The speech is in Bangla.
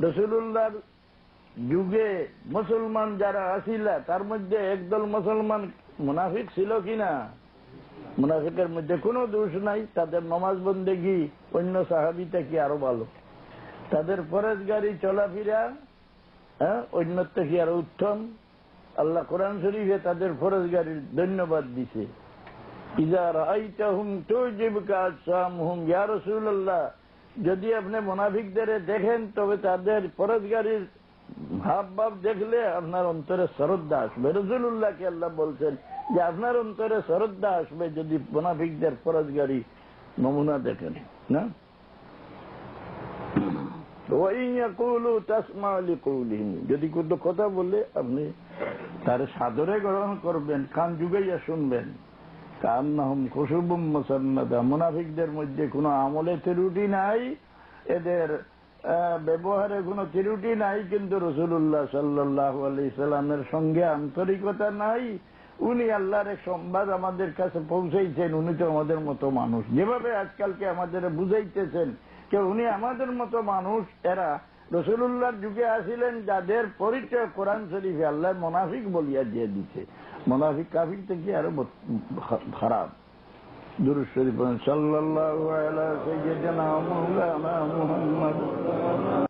রসুল্লাহর যুগে মুসলমান যারা আসিলা তার মধ্যে একদল মুসলমান মুনাফিক ছিল কিনা? মুনাফিকের মধ্যে কোনো দোষ নাই, তাদের নমাজ বন্দেগি, অন্য সাহাবি থেকে আরও ভালো? তাদের ফরেজগারি চলাফেরা হ্যাঁ অন্য থেকে আরও উত্তম? আল্লাহ কোরআন শরীফে তাদের ফরেজ ফরজগারির ধন্যবাদ দিছে। ইজার আইতাহুম তুজিবকা আজসামহুম, ইয়া রাসূলুল্লাহ যদি আপনি মুনাফিকদের দেখেন, তবে তাদের ফরজগারির ভাব ভাব দেখলে আপনার অন্তরে শ্রদ্ধা আসবে। রসুল্লাহকে আল্লাহ বলছেন যে, আপনার অন্তরে শ্রদ্ধা আসবে যদি মুনাফিকদের ফরজগারি নমুনা দেখেন, না? যদি কোনো কথা বলে, আপনি তার সাদরে গ্রহণ করবেন, কান যুগাইয়া শুনবেন। কান নাহম খুশুবুম মোসান্নাদা। মুনাফিকদের মধ্যে কোনো আমলে ত্রুটি নাই। এদের ব্যবহারে কোনো ত্রুটি নাই, কিন্তু রসুল্লাহ সাল্লাহ আলি সাল্লামের সঙ্গে আন্তরিকতা নাই। উনি আল্লাহর এক সংবাদ আমাদের কাছে পৌঁছাইছেন, উনি তো আমাদের মতো মানুষ। যেভাবে আজকালকে আমাদের বুঝাইতেছেন যে উনি আমাদের মতো মানুষ, এরা রসুল্লাহর যুগে আসিলেন, যাদের পরিচয় কোরআন শরীফে আল্লাহ মোনাফিক বলিয়া দিয়ে দিচ্ছে মোনাফিক কাফির থেকে আরও খারাপ। দুরুদ শরীফ সাল্লাল্লাহু